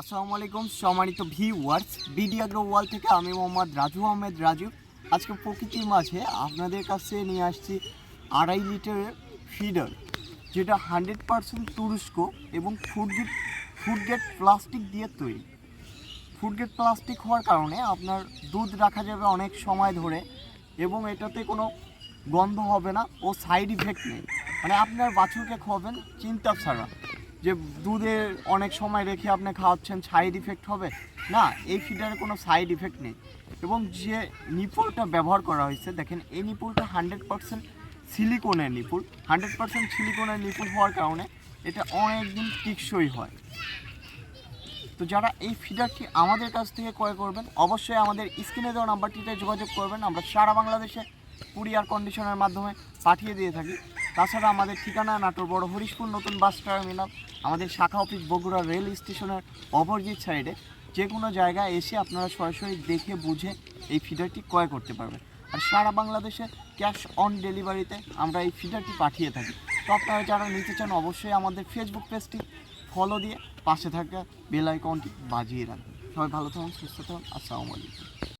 আসসালামু আলাইকুম, সম্মানিত ভিউয়ার্স বিডিআগ্রো ওয়াল থেকে আমি মোহাম্মদ রাজু আহমেদ রাজু। আজকে প্রকৃতির মাঝে আপনাদের কাছে নিয়ে আসছি আড়াই লিটারের ফিডার যেটা হান্ড্রেড পারসেন্ট তুরস্ক এবং ফুডগেট ফুডগেট প্লাস্টিক দিয়ে তৈরি। ফুডগেট প্লাস্টিক হওয়ার কারণে আপনার দুধ রাখা যাবে অনেক সময় ধরে এবং এটাতে কোনো গন্ধ হবে না ও সাইড ইফেক্ট নেই। মানে আপনার বাছুরকে খাওয়াবেন, চিন্তা ছাড়া। যে দুধে অনেক সময় রেখে আপনি খাওয়াচ্ছেন সাইড ইফেক্ট হবে? না, এই ফিডারে কোনো সাইড ইফেক্ট নেই। এবং যে নিপুলটা ব্যবহার করা হয়েছে, দেখেন, এই নিপুলটা হান্ড্রেড পার্সেন্ট সিলিকনের নিপুল। হান্ড্রেড পার্সেন্ট সিলিকনের নিপুল হওয়ার কারণে এটা অনেক দিন টিকসই হয়। তো যারা এই ফিডারটি আমাদের কাছ থেকে ক্রয় করবেন, অবশ্যই আমাদের স্ক্রিনে দেওয়া নাম্বারটিতে যোগাযোগ করবেন। আমরা সারা বাংলাদেশে কুরিয়ার কন্ডিশনের মাধ্যমে পাঠিয়ে দিয়ে থাকি। তাছাড়া আমাদের ঠিকানা নাটোর বড় হরিশপুর নতুন বাস টার্মিনাল, আমাদের শাখা অফিস বগুড়া রেল স্টেশনের অপোজিট সাইডে যে কোনো জায়গায় এসে আপনারা সরাসরি দেখে বুঝে এই ফিডারটি ক্রয় করতে পারবেন। আর সারা বাংলাদেশে ক্যাশ অন ডেলিভারিতে আমরা এই ফিডারটি পাঠিয়ে থাকি। তো আপনারা যারা নিতে চান অবশ্যই আমাদের ফেসবুক পেজটি ফলো দিয়ে পাশে থাকা বেল আইকনটি বাজিয়ে রাখবেন। সবাই ভালো থাকুন, সুস্থ থাকুন। আসসালামু আলাইকুম।